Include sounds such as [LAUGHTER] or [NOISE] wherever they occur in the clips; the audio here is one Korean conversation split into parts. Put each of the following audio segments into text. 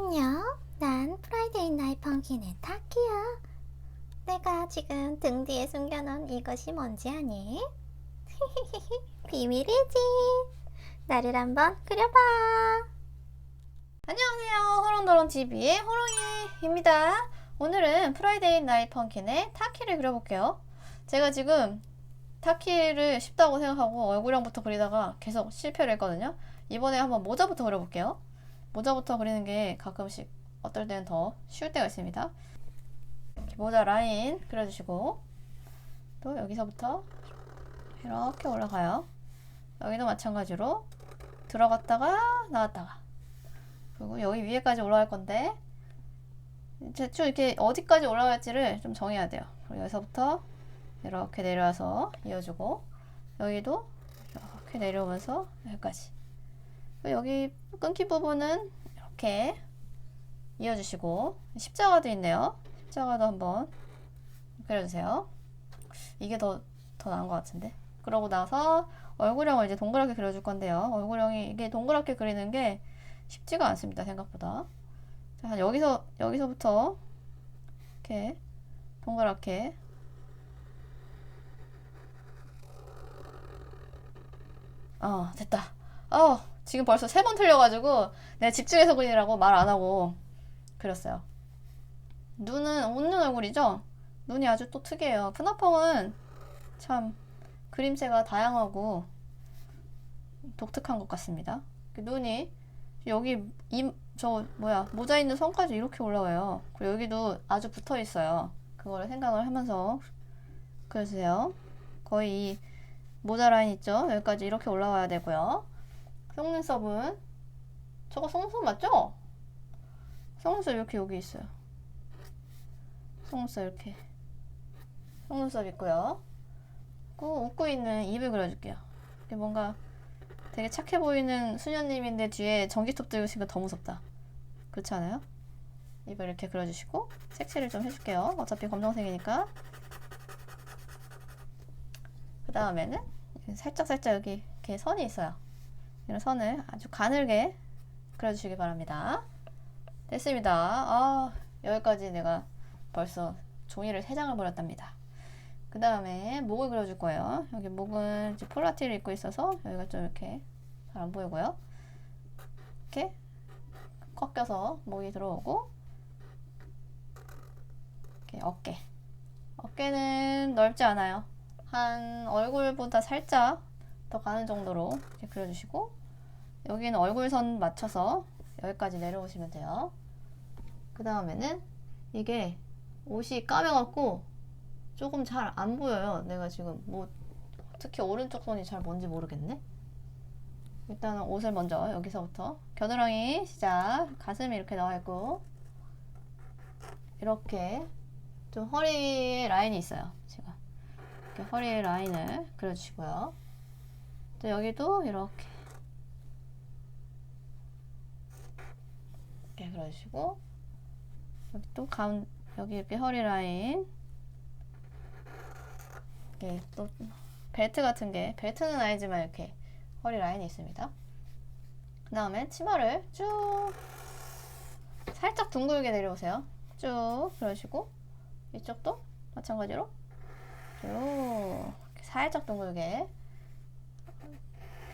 안녕. 난 프라이데이 나이 펑키의 타키야. 내가 지금 등 뒤에 숨겨놓은 이것이 뭔지 아니? [LAUGHS] 비밀이지. 나를 한번 그려봐. 안녕하세요. 호롱도롱 TV의 호롱이입니다. 오늘은 프라이데이 나이 펑킨의 타키를 그려볼게요. 제가 지금 타키를 쉽다고 생각하고 얼굴형부터 그리다가 계속 실패를 했거든요. 이번에 한번 모자부터 그려볼게요. 모자부터 그리는 게 가끔씩 어떨 때는 더 쉬울 때가 있습니다. 모자 라인 그려주시고 또 여기서부터 이렇게 올라가요. 여기도 마찬가지로 들어갔다가 나왔다가 그리고 여기 위에까지 올라갈 건데 대충 이렇게 어디까지 올라갈지를 좀 정해야 돼요. 여기서부터 이렇게 내려와서 이어주고 여기도 이렇게 내려오면서 여기까지 여기 끊긴 부분은 이렇게 이어주시고 십자가도 있네요. 십자가도 한번 그려주세요. 이게 더, 더 나은 것 같은데. 그러고 나서 얼굴형을 이제 동그랗게 그려줄 건데요. 얼굴형이 이게 동그랗게 그리는 게 쉽지가 않습니다. 생각보다. 자, 여기서 여기서부터 이렇게 동그랗게 어 됐다. 어 지금 벌써 세 번 틀려가지고 내가 집중해서 그리라고 말 안 하고 그렸어요. 눈은 웃는 얼굴이죠? 눈이 아주 또 특이해요. 푸나펑은 참 그림체가 다양하고 독특한 것 같습니다. 그 눈이 여기 이저 뭐야 모자 있는 선까지 이렇게 올라와요. 그리고 여기도 아주 붙어 있어요. 그거를 생각을 하면서 그려주세요. 거의 이 모자 라인 있죠? 여기까지 이렇게 올라와야 되고요. 속눈썹은 저거 속눈썹 맞죠? 속눈썹 이렇게 여기 있어요. 속눈썹 이렇게 속눈썹 있고요. 그리고 웃고 있는 입을 그려줄게요. 이게 뭔가 되게 착해 보이는 수녀님인데 뒤에 전기톱 들고 있으니까 더 무섭다. 그렇지 않아요? 입을 이렇게 그려주시고 색칠을 좀 해줄게요. 어차피 검정색이니까. 그 다음에는 살짝 살짝 여기 이렇게 선이 있어요. 이런 선을 아주 가늘게 그려주시기 바랍니다. 됐습니다. 아 여기까지 내가 벌써 종이를 3장을 버렸답니다. 그 다음에 목을 그려줄 거예요. 여기 목은 폴라티를 입고 있어서 여기가 좀 이렇게 잘 안 보이고요. 이렇게 꺾여서 목이 들어오고 이렇게 어깨. 어깨는 넓지 않아요. 한 얼굴보다 살짝 더 가는 정도로 이렇게 그려주시고 여기는 얼굴선 맞춰서 여기까지 내려오시면 돼요. 그 다음에는 이게 옷이 까매갖고 조금 잘 안 보여요. 내가 지금 뭐 특히 오른쪽 손이 잘 뭔지 모르겠네. 일단은 옷을 먼저 여기서부터 겨드랑이 시작 가슴이 이렇게 나와 있고 이렇게 좀 허리 라인이 있어요. 제가 이렇게 허리 라인을 그려주시고요. 또 여기도 이렇게 그려주시고 여기 또 가운 여기 이렇게 허리 라인 이렇게 또 벨트 같은 게 벨트는 아니지만 이렇게 허리 라인이 있습니다. 그 다음에 치마를 쭉 살짝 둥글게 내려오세요. 쭉 그러시고 이쪽도 마찬가지로 쭉 살짝 둥글게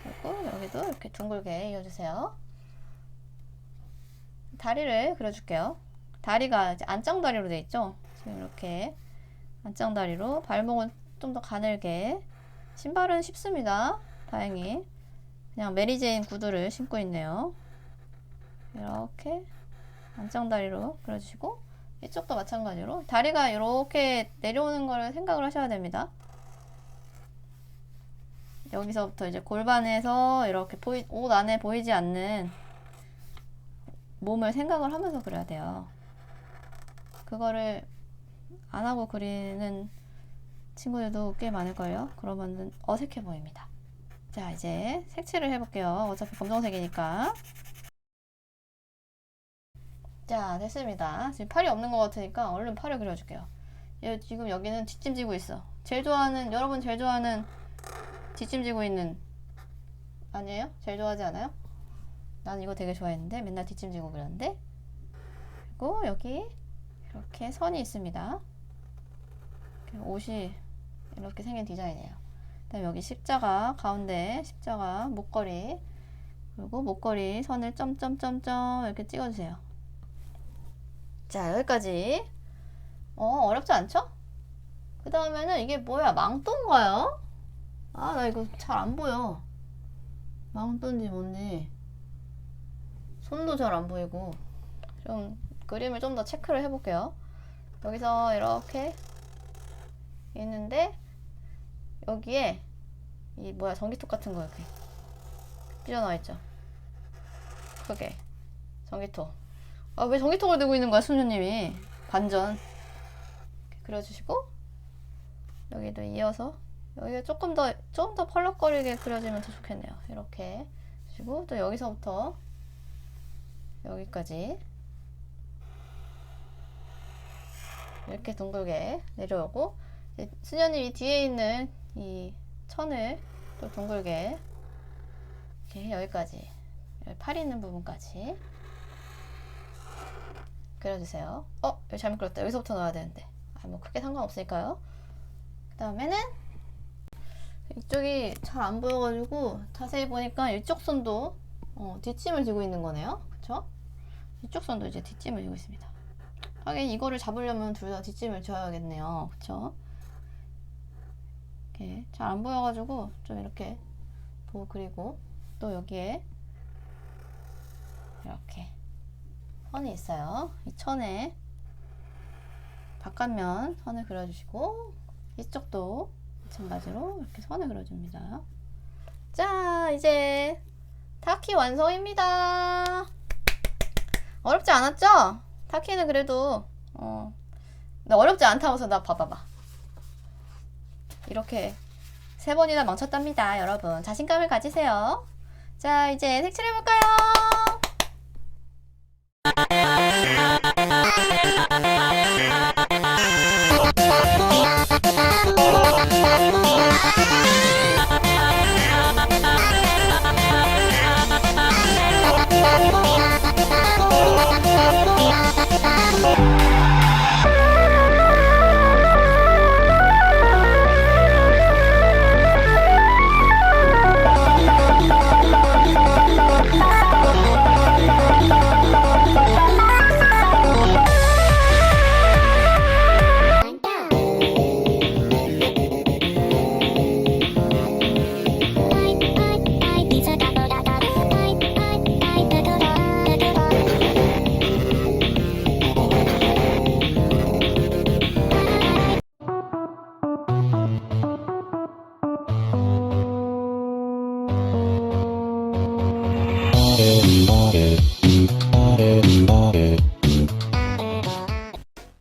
그리고 여기도 이렇게 둥글게 이어주세요. 다리를 그려줄게요. 다리가 이제 안짱다리로 돼 있죠. 지금 이렇게 안짱다리로 발목은 좀 더 가늘게 신발은 쉽습니다. 다행히 그냥 메리제인 구두를 신고 있네요. 이렇게 안짱다리로 그려주시고 이쪽도 마찬가지로 다리가 이렇게 내려오는 거를 생각을 하셔야 됩니다. 여기서부터 이제 골반에서 이렇게 보이, 옷 안에 보이지 않는 몸을 생각을 하면서 그려야 돼요. 그거를 안 하고 그리는 친구들도 꽤 많을걸요. 그러면 어색해 보입니다. 자, 이제 색칠을 해볼게요. 어차피 검정색이니까. 자, 됐습니다. 지금 팔이 없는 것 같으니까 얼른 팔을 그려줄게요. 얘 지금 여기는 뒷짐지고 있어. 제일 좋아하는, 여러분 제일 좋아하는 뒷짐지고 있는, 아니에요? 제일 좋아하지 않아요? 난 이거 되게 좋아했는데, 맨날 뒷짐지고 그렸는데. 그리고 여기 이렇게 선이 있습니다. 옷이 이렇게 생긴 디자인이에요. 그다음 여기 십자가 가운데 십자가 목걸이 그리고 목걸이 선을 점점점점 이렇게 찍어주세요. 자 여기까지 어 어렵지 않죠? 그 다음에는 이게 뭐야 망토인가요? 아 나 이거 잘 안 보여 망토인지 뭔지 손도 잘 안 보이고 좀 그림을 좀 더 체크를 해볼게요. 여기서 이렇게 있는데 여기에 이 뭐야 전기톱 같은 거 이렇게 삐져나와 있죠? 크게. 전기톱. 아 왜 전기톱을 들고 있는 거야 수녀님이? 반전. 그려주시고 여기도 이어서 여기가 조금 더 좀 더 펄럭거리게 그려지면 더 좋겠네요. 이렇게 그리고 또 여기서부터 여기까지 이렇게 둥글게 내려오고 수녀님이 뒤에 있는 이 천을 또 둥글게 이렇게 여기까지 여기 팔 있는 부분까지 그려주세요. 어? 여기 잘못 그렸다. 여기서부터 넣어야 되는데. 아, 뭐 크게 상관없으니까요. 그 다음에는 이쪽이 잘 안 보여가지고 자세히 보니까 이쪽 손도 어, 뒷짐을 지고 있는 거네요. 그쵸? 이쪽 손도 이제 뒷짐을 지고 있습니다. 하긴 이거를 잡으려면 둘 다 뒷짐을 져야겠네요. 그쵸? 이렇게 잘 안 보여가지고 좀 이렇게 보고 그리고 또 여기에 이렇게 선이 있어요. 이 천에 바깥면 선을 그려주시고 이쪽도 마찬가지로 이렇게 선을 그려줍니다. 자, 이제 타키 완성입니다. 어렵지 않았죠? 타키는 그래도 어, 나 어렵지 않다고서 나 봐봐봐. 이렇게 세 번이나 망쳤답니다, 여러분. 자신감을 가지세요. 자, 이제 색칠해볼까요?